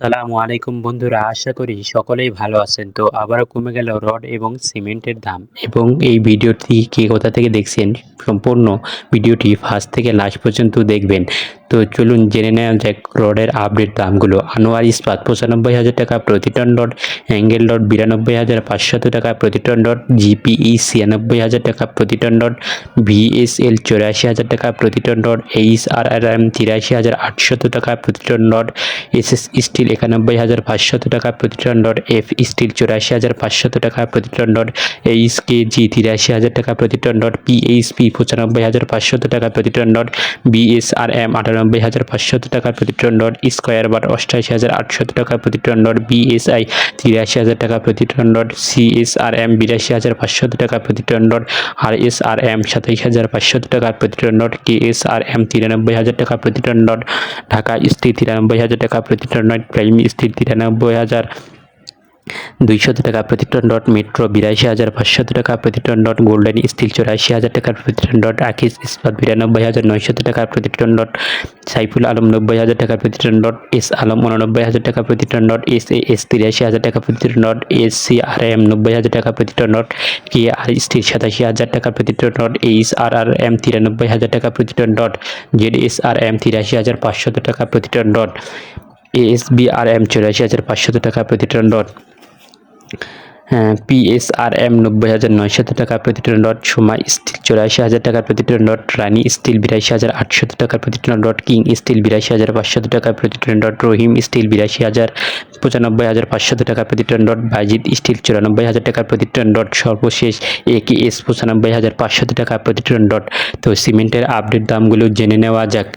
সালামু আলাইকুম বন্ধুরা, আশা করি সকলেই ভালো আছেন। তো আবারও কমে গেল রড এবং সিমেন্টের দাম। এবং এই ভিডিওটি কে কোথা থেকে দেখছেন, সম্পূর্ণ ভিডিওটি ফার্স্ট থেকে লাস্ট পর্যন্ত দেখবেন। তো চলুন জেনে নেওয়া যাক রডের আপডেট দামগুলো। আনোয়ার ইস্পাত পঁচানব্বই হাজার টাকা, প্রতি টন রড অ্যাঙ্গেল রড বিরানব্বই হাজার পাঁচশত টাকা, প্রতি টন রড জিপিই ছিয়ানব্বই হাজার টাকা, প্রতি টন রড ভিএসএল চৌরাশি হাজার টাকা, প্রতি ton rod H R R M তিরাশি হাজার আটশত টাকা, প্রতি ton rod S S steel একানব্বই হাজার পাঁচশত টাকা, প্রতি টন রড এফ স্টিল চৌরাশি হাজার পাঁচশত টাকা, প্রতি ton rod H K G তিরাশি হাজার টাকা, প্রতি টন রড পিএইচপি পঁচানব্বই হাজার পাঁচশত টাকা, প্রতি টন রড বিএসআরএম আটানব্বই হাজার পাঁচশত টাকা প্রতি টন রড স্কোয়ার বার অষ্টাশি হাজার আটশত টাকা প্রতি টন রড বিএসআই তিরাশি হাজার টাকা প্রতি টন রড সিএসআরএম বিরাশি হাজার পাঁচশত টাকা প্রতি ton rod R S R M সাতাইশ হাজার পাঁচশত টাকা প্রতি ton rod K S R M তিরানব্বই হাজার টাকা প্রতি টন রড ঢাকা স্থির তিরানব্বই হাজার টাকা প্রতি টন রড প্রাইম স্থির তিরানব্বই হাজার দুইশত টাকা প্রতি টন ডট মেট্রো বিরাশি হাজার পাঁচশত টাকা প্রতি টন ডট গোল্ডেন স্টিল চৌরাশি হাজার টাকা প্রতি টন ডট আকিস ইস্পাত বিরানব্বই হাজার নয়শত টাকা প্রতি টন ডট সাইফুল আলম নব্বই হাজার টাকা প্রতি টন ডট এস আলম উননব্বই হাজার টাকা প্রতি ton dot S A S তিরাশি হাজার টাকা প্রতি ton dot S C R M নব্বই হাজার টাকা প্রতি ton dot K R steel সাতাশি হাজার টাকা প্রতি ton dot H R R M তিরানব্বই হাজার টাকা প্রতি ton dot Z S R M তিরাশি হাজার পাঁচশত টাকা প্রতি ton dot ASB R M চৌরাশি হাজার পাঁচশত টাকা প্রতি টন ডট পিএসআরএম নব্বই হাজার নয়শত টাকা প্রতি টন ডট সোমা স্টিল চৌরাশি হাজার টাকা প্রতি টন ডট রানী স্টিল বিরাশি হাজার আটশত টাকা প্রতি টন ডট কিং স্টিল বিরাশি হাজার পাঁচশত টাকা প্রতি টন ডট রহিম স্টিল বিরাশি হাজার পঁচানব্বই হাজার পাঁচশত টাকা প্রতি টন ডট বাজিদ স্টিল চুরানব্বই হাজার টাকা প্রতি টন ডট সর্বশেষ এ কে এস পঁচানব্বই হাজার পাঁচশত টাকা প্রতি টন ডট তো সিমেন্টের আপডেট দামগুলো জেনে নেওয়া যাক।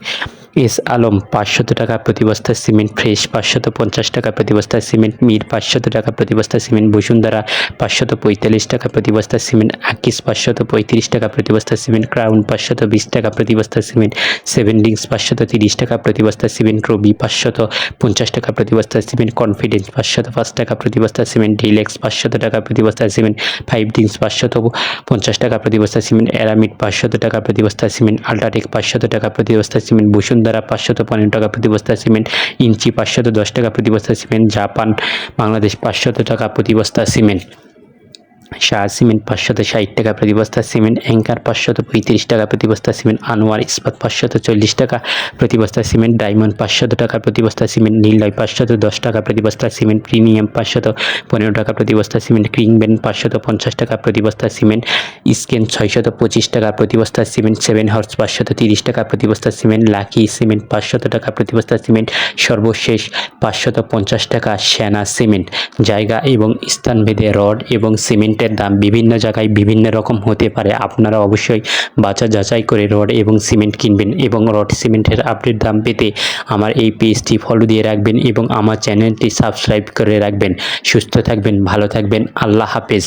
এস আলম পাঁচশত টাকা প্রতি বস্তা সিমেন্ট ফ্রেশ পাঁচশত পঞ্চাশ টাকা প্রতি বস্তা সিমেন্ট মির পাঁচশত টাকা প্রতি বস্তা সিমেন্ট বসুন্ধরা পাঁচশত পঁয়তাল্লিশ টাকা প্রতি বস্তা সিমেন্ট আকিস পাঁচশত পঁয়ত্রিশ টাকা প্রতি বস্তা সিমেন্ট ক্রাউন পাঁচশত বিশ টাকা প্রতি বস্তা সিমেন্ট সেভেন ডিংস পাঁচশত তিরিশ টাকা প্রতি বস্তা সিমেন্ট রবি পাঁচশত পঞ্চাশ টাকা প্রতি বস্তা সিমেন্ট কনফিডেন্স পাঁচশত পাঁচ টাকা প্রতি বস্তা সিমেন্ট ডিলেক্স পাঁচশত টাকা প্রতি বস্তা সিমেন্ট ফাইভ ডিংস পাঁচশত পঞ্চাশ টাকা প্রতি বস্তা সিমেন্ট অ্যারামিড পাঁচশত টাকা প্রতি বস্তা সিমেন্ট আল্ট্রাটেক পাঁচশত টাকা প্রতি বস্তা সিমেন্ট বসুন্ধরা পাঁচশত পনেরো টাকা প্রতি বস্তা সিমেন্ট, ইঞ্চি পাঁচশত দশ টাকা প্রতি বস্তা সিমেন্ট, জাপান, বাংলাদেশ পাঁচশত টাকা প্রতি বস্তা সিমেন্ট। শাহ সিমেন্ট পাঁচশত ষাট টাকা প্রতি বস্তা সিমেন্ট অ্যাঙ্কার পাঁচশত পঁয়ত্রিশ টাকা প্রতি বস্তা সিমেন্ট আনোয়ার ইস্পাত পাঁচশত চল্লিশ টাকা প্রতি বস্তা সিমেন্ট ডায়মন্ড পাঁচশত টাকা প্রতি বস্তা সিমেন্ট নীলয় পাঁচশত দশ টাকা প্রতি বস্তা সিমেন্ট প্রিমিয়াম পাঁচশত পনেরো টাকা প্রতি বস্তা সিমেন্ট ক্রিংবেন পাঁচশত পঞ্চাশ টাকা প্রতি বস্তা সিমেন্ট স্কেন ছয়শত পঁচিশ টাকা প্রতি বস্তা সিমেন্ট সেভেন হর্স পাঁচশত তিরিশ টাকা প্রতি বস্তা সিমেন্ট লাকি সিমেন্ট পাঁচশত টাকা প্রতি বস্তা সিমেন্ট সর্বশেষ পাঁচশত পঞ্চাশ টাকা সেনা সিমেন্ট জায়গা এবং স্থানভেদে রড এবং সিমেন্টের দাম বিভিন্ন জায়গায় বিভিন্ন রকম হতে পারে। আপনারা অবশ্যই বাছা যাচাই করে রড এবং সিমেন্ট কিনবেন এবং রড সিমেন্টের আপডেট দাম পেতে আমার এই পেজটি ফলো দিয়ে রাখবেন এবং আমার চ্যানেলটি সাবস্ক্রাইব করে রাখবেন। সুস্থ থাকবেন, ভালো থাকবেন, আল্লাহ হাফেজ।